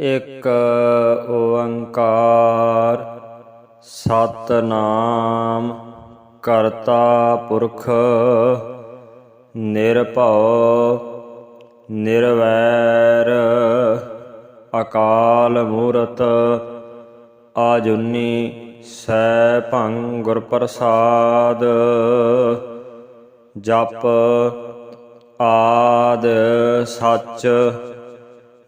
ਇੱਕ ਓੰਕਾਰ। ਸਤਨਾਮ ਕਰਤਾ ਪੁਰਖ, ਨਿਰਭਉ, ਨਿਰਵੈਰ, ਅਕਾਲ ਮੂਰਤ, ਆਜੁਨੀ ਸੈਭੰ ਗੁਰ ਪ੍ਰਸਾਦ ਜਪ ਆਦ ਸੱਚ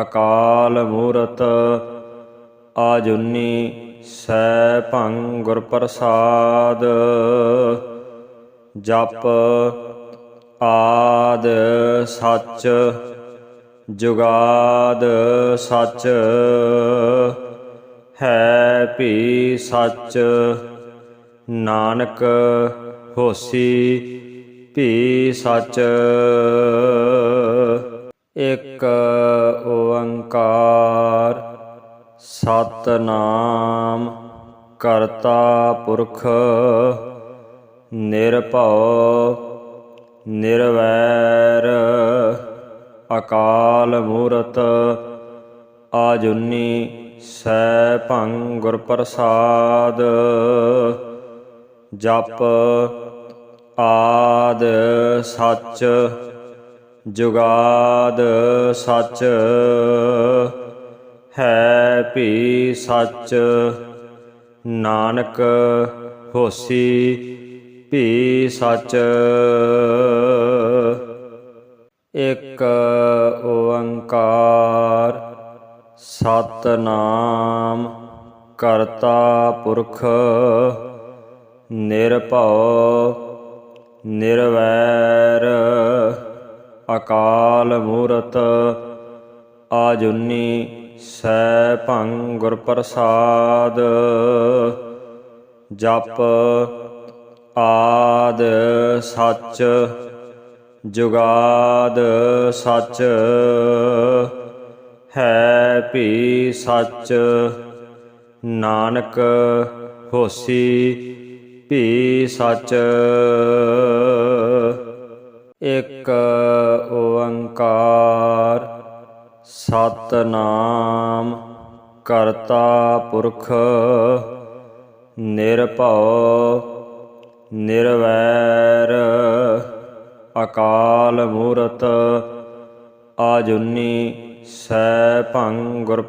ਅਕਾਲ ਮੂਰਤ, ਆਜੁਨੀ ਸੈਭੰ ਗੁਰ ਪ੍ਰਸਾਦ। ਜਪ ਆਦ ਸੱਚ, ਜੁਗਾਦ ਸੱਚ। ਹੈ ਭੀ ਸੱਚ, ਨਾਨਕ ਹੋਸੀ ਭੀ ਸੱਚ। ਇੱਕ ਸਤਨਾਮ ਕਰਤਾ ਪੁਰਖ, ਨਿਰਭਉ, ਨਿਰਵੈਰ, ਅਕਾਲ ਮੂਰਤ, ਆਜੁਨੀ ਸੈਭੰ ਗੁਰ ਪ੍ਰਸਾਦ, ਜਪ ਆਦ ਸੱਚ, ਜੁਗਾਦ ਸੱਚ। ਹੈ ਭੀ ਸੱਚ। ਨਾਨਕ ਹੋਸੀ ਭੀ ਸੱਚ। ਇੱਕ ਓੰਕਾਰ ਸਤਨਾਮ ਕਰਤਾ ਪੁਰਖ। ਨਿਰਭਉ ਨਿਰਵੈਰ ਅਕਾਲ ਮੂਰਤ। ਆਜੁਨੀ ਸੈਭੰ ਗੁਰ ਪ੍ਰਸਾਦ ਜਪ ਆਦ ਸੱਚ, ਜੁਗਾਦ ਸੱਚ, ਹੈ ਭੀ ਸੱਚ, ਨਾਨਕ ਹੋਸੀ ਭੀ ਸੱਚ। ਇੱਕ ਓੰਕਾਰ ਸਤਨਾਮ ਕਰਤਾ ਪੁਰਖ ਨਿਰਭਉ ਨਿਰਵੈਰ ਅਕਾਲ ਮੂਰਤ ਆਜੁਨੀ ਸੈਭੰ ਗੁਰ